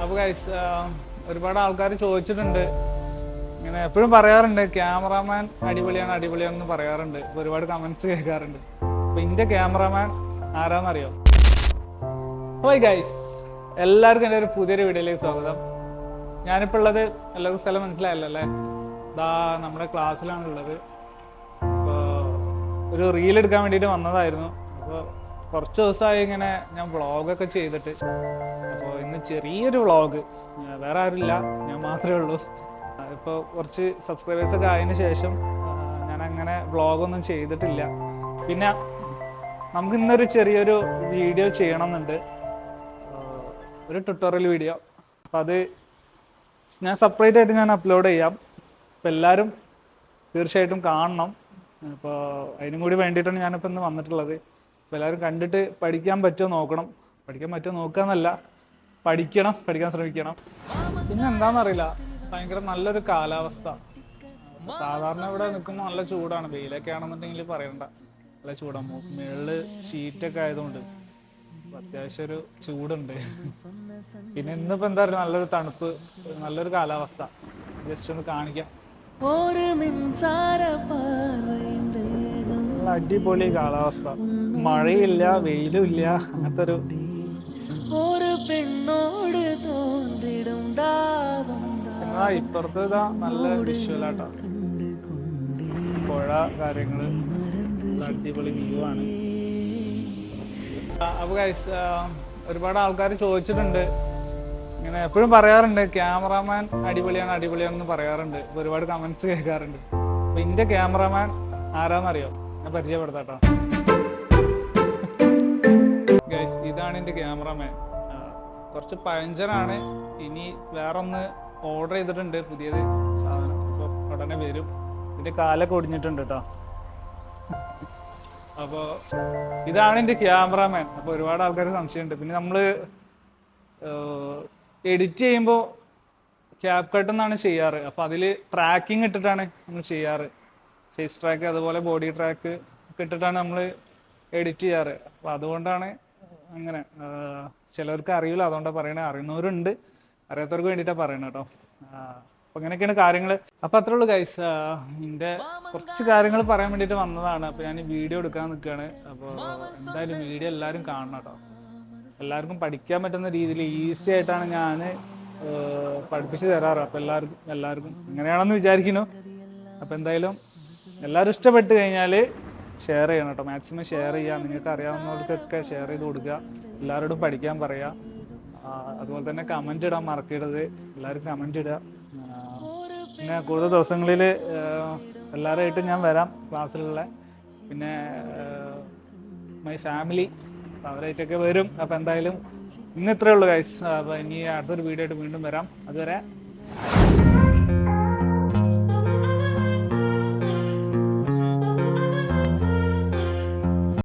അപ്പോൾ ഗൈസ് ഒരുപാട് ആൾക്കാർ ചോദിച്ചിട്ടുണ്ട്. ഇങ്ങനെ എപ്പോഴും പറയാറുണ്ട് ക്യാമറാമാൻ അടിപൊളിയാണ് അടിപൊളിയാണെന്ന് പറയാറുണ്ട്. ഒരുപാട് കമന്റ്സ് കേൾക്കാറുണ്ട്. അപ്പൊ ഇന്റെ ക്യാമറാമാൻ ആരാന്നറിയോ? ഹോയ് ഗൈസ് എല്ലാവർക്കും എന്റെ ഒരു പുതിയൊരു വീഡിയോയിലേക്ക് സ്വാഗതം. ഞാനിപ്പോൾ ഉള്ളത് എല്ലാവർക്കും സ്ഥലം മനസ്സിലായല്ലോ അല്ലേ? ഇതാ നമ്മുടെ ക്ലാസ്സിലാണുള്ളത് അപ്പോൾ ഒരു റീൽ എടുക്കാൻ വേണ്ടിയിട്ട് വന്നതായിരുന്നു. അപ്പോൾ കുറച്ച് ദിവസമായി ഇങ്ങനെ ഞാൻ വ്ളോഗൊക്കെ ചെയ്തിട്ട്. അപ്പോൾ ഇന്ന് ചെറിയൊരു വ്ളോഗ്. വേറെ ആരുമില്ല. ഞാൻ മാത്രമേ ഉള്ളൂ. ഇപ്പോൾ കുറച്ച് സബ്സ്ക്രൈബേഴ്സൊക്കെ ആയതിനു ശേഷം ഞാനങ്ങനെ വ്ളോഗൊന്നും ചെയ്തിട്ടില്ല. പിന്നെ നമുക്ക് ഇന്നൊരു ചെറിയൊരു വീഡിയോ ചെയ്യണമെന്നുണ്ട്. ഒരു ട്യൂട്ടോറിയൽ വീഡിയോ അപ്പം അത് ഞാൻ സെപ്പറേറ്റ് ആയിട്ട് ഞാൻ അപ്ലോഡ് ചെയ്യാം. അപ്പം എല്ലാവരും തീർച്ചയായിട്ടും കാണണം. അപ്പോൾ അതിനും കൂടി വേണ്ടിയിട്ടാണ് ഞാനിപ്പോൾ ഇന്ന് വന്നിട്ടുള്ളത്. അപ്പോൾ എല്ലാവരും കണ്ടിട്ട് പഠിക്കാൻ പറ്റുമോ നോക്കണം. പഠിക്കാൻ പറ്റുമോ നോക്കാന്നല്ല പഠിക്കണം പഠിക്കാൻ ശ്രമിക്കണം. പിന്നെ എന്താണെന്നറിയില്ല ഭയങ്കര നല്ലൊരു കാലാവസ്ഥ. സാധാരണ ഇവിടെ നിൽക്കുമ്പോൾ നല്ല ചൂടാണ്. വെയിലൊക്കെ ആണെന്നുണ്ടെങ്കിൽ പറയണ്ട. നല്ല ചൂടാണ് മുകളിൽ ഷീറ്റൊക്കെ ആയതുകൊണ്ട് അത്യാവശ്യം ഒരു ചൂടുണ്ട്. പിന്നെ ഇന്നിപ്പോ എന്താ പറയുക നല്ലൊരു തണുപ്പ് നല്ലൊരു കാലാവസ്ഥ. ജസ്റ്റ് ഒന്ന് കാണിക്കാം. ഒരു മിൻസാര വേഗം നല്ല അടിപൊളി കാലാവസ്ഥ. മഴയില്ല വെയിലും ഇല്ല അങ്ങനത്തെ ഒരു ഒരു പെണ്ണോട് എന്നാ ഇപ്പുറത്ത് ഇതാ നല്ല വിഷ്വലാട്ടാ പുഴ കാര്യങ്ങൾ അടിപൊളി വ്യൂ ആണ്. അപ്പൊ ഗൈസ് ഒരുപാട് ആൾക്കാർ ചോദിച്ചിട്ടുണ്ട്. ഇങ്ങനെ എപ്പോഴും പറയാറുണ്ട് ക്യാമറാമാൻ അടിപൊളിയാണ് അടിപൊളിയാണെന്ന് പറയാറുണ്ട്. ഒരുപാട് കമന്റ്സ് കേൾക്കാറുണ്ട്. അപ്പൊ ഇന്റെ ക്യാമറാമാൻ ആരാന്നറിയോ? ഞാൻ പരിചയപ്പെടുത്താട്ടോ ഗൈസ് ഇതാണ് എന്റെ ക്യാമറമാൻ കുറച്ച് പഴഞ്ചനാണ്. ഇനി വേറൊന്ന് ഓർഡർ ചെയ്തിട്ടുണ്ട് പുതിയത് സാധനം. ഇപ്പൊ ഉടനെ വരും. ഇതിന്റെ കാലൊക്കെ ഒടിഞ്ഞിട്ടുണ്ട് കേട്ടോ. അപ്പോൾ ഇതാണ് എന്റെ ക്യാമറാമാൻ അപ്പോൾ ഒരുപാട് ആൾക്കാർ സംശയമുണ്ട്. പിന്നെ നമ്മൾ എഡിറ്റ് ചെയ്യുമ്പോൾ ക്യാപ് കട്ട് എന്നാണ് ചെയ്യാറ്. അപ്പോൾ അതിൽ ട്രാക്കിംഗ് ഇട്ടിട്ടാണ് നമ്മൾ ചെയ്യാറ്. ഫേസ് ട്രാക്ക് അതുപോലെ ബോഡി ട്രാക്ക് ഇട്ടിട്ടാണ് നമ്മൾ എഡിറ്റ് ചെയ്യാറ്. അപ്പോൾ അതുകൊണ്ടാണ് അങ്ങനെ ചിലവർക്ക് അറിയില്ല. അതുകൊണ്ടാണ് പറയണേ. അറിയുന്നവരുണ്ട്. അറിയാത്തവർക്ക് വേണ്ടിട്ടാ പറയണ കേട്ടോ അപ്പം അങ്ങനെയൊക്കെയാണ് കാര്യങ്ങൾ അപ്പം അത്രേ ഉള്ളൂ ഗൈസ് എന്റെ കുറച്ച് കാര്യങ്ങൾ പറയാൻ വേണ്ടിട്ട് വന്നതാണ്. അപ്പോൾ ഞാൻ വീഡിയോ എടുക്കാൻ നിൽക്കുകയാണ് അപ്പോൾ എന്തായാലും വീഡിയോ എല്ലാവരും കാണണം കേട്ടോ എല്ലാവർക്കും പഠിക്കാൻ പറ്റുന്ന രീതിയിൽ ഈസി ആയിട്ടാണ് ഞാൻ പഠിപ്പിച്ച് തരാറ്. അപ്പോൾ എല്ലാവർക്കും എല്ലാവർക്കും അങ്ങനെയാണെന്ന് വിചാരിക്കുന്നു. അപ്പോൾ എന്തായാലും എല്ലാവരും ഇഷ്ടപ്പെട്ട് കഴിഞ്ഞാൽ ഷെയർ ചെയ്യണം കേട്ടോ മാക്സിമം ഷെയർ ചെയ്യുക നിങ്ങൾക്ക് അറിയാവുന്നവർക്കൊക്കെ ഷെയർ ചെയ്ത് കൊടുക്കുക. എല്ലാവരോടും പഠിക്കാൻ പറയുക അതുപോലെ തന്നെ കമന്റ് ഇടാൻ മറക്കരുത്. എല്ലാവരും കമന്റ് ഇടുക. പിന്നെ കൂടുതൽ ദിവസങ്ങളിൽ എല്ലാവരുമായിട്ടും ഞാൻ വരാം ക്ലാസ്സിലുള്ള. പിന്നെ മൈ ഫാമിലി അവരായിട്ടൊക്കെ വരും. അപ്പോൾ എന്തായാലും ഇന്ന് ഇത്രയേ ഉള്ളൂ ഗൈസ് അപ്പോൾ ഇനി അടുത്തൊരു വീഡിയോ ആയിട്ട് വീണ്ടും വരാം. അതുവരെ